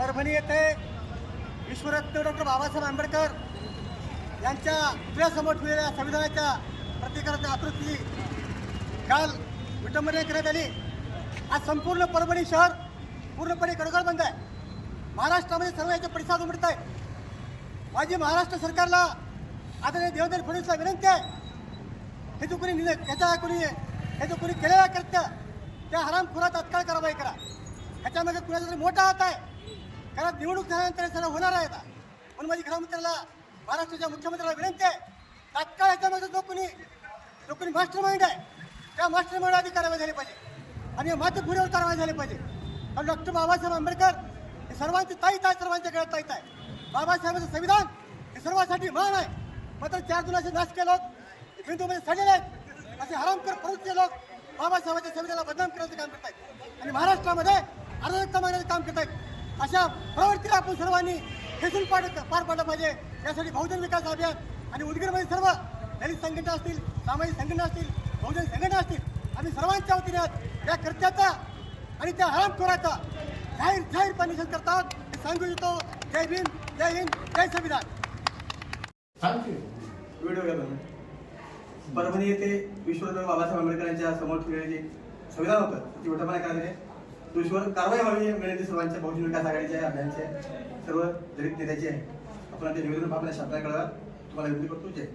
परभणी येथे विश्वरत्न डॉक्टर बाबासाहेब आंबेडकर यांच्या पुतळ्यासमोर ठेवलेल्या संविधानाच्या प्रतिकाराच्या आकृती काल विटंबना करण्यात आली. आज संपूर्ण परभणी शहर पूर्णपणे कडकड बंद आहे. महाराष्ट्रामध्ये सर्व याचे प्रतिसाद उमटत आहेत. माझी महाराष्ट्र सरकारला आदरणीय देवेंद्र फडणवीसला विनंती आहे. हे जो कोणी निर्णय त्याचा कोणी हे जो कोणी केलेला कृत्य त्या हरामखोरा तात्काळ कारवाई करा. ह्याच्यामध्ये कुणाचा तरी मोठा हात आहे. कारण निवडणूक झाल्यानंतर हे सगळं होणार आहे आता. म्हणून माझी गृहमंत्र्याला महाराष्ट्राच्या मुख्यमंत्र्याला विनंती आहे तात्काळ ह्याच्यामध्ये जो कोणी जो कोणी मास्टर माइंड आहे त्या मास्टर माइंड कारवाई झाली पाहिजे. आणि मातृभूमीवर कारवाई झाली पाहिजे. कारण डॉक्टर बाबासाहेब आंबेडकर हे सर्वांची ताईत आहे सर्वांच्या गळ्यात ताईत आहे बाबासाहेबांचं संविधान हे सर्वांसाठी मान आहे. मात्र चार जुनाचे नाश केले हिंदूमध्ये सडलेले आहेत. असे हरामकर प्रवृत्तीचे लोक बाबासाहेबांच्या संविधानाला बदनाम करण्याचं काम करत आहेत आणि महाराष्ट्रामध्ये अराजकता मारण्याचं काम करत आहेत अशा प्रवृत्तीला आपण सर्वांनी खेचून पाड पार पाडलं पाहिजे. यासाठी बहुजन विकास अभियान आणि उदगीरमध्ये सर्व दलित संघटना असतील सामाजिक संघटना असतील बहुजन संघटना असतील आम्ही सर्वांच्या वतीने या कृत्याचा आणि त्या हरामखोराचा जाहीर जाहीरपणे निषेध करत आहोत. हे सांगू इच्छितो जय भीम जय हिंद जय संविधान. परभणी येथे विश्वरत्न बाबासाहेब आंबेडकर यांच्या समोर ठेवलेले संविधान होतं. त्याची विटंबना करण्यात दोषीवर कारवाई व्हावी ही विनंती सर्वांच्या बहुजन विकास आघाडीचे आहे, अभियानचे सर्व दलित नेत्याचे. आहे आपण ते निवेदन आपल्या शासनाकडे तुम्हाला विनंती करतो जय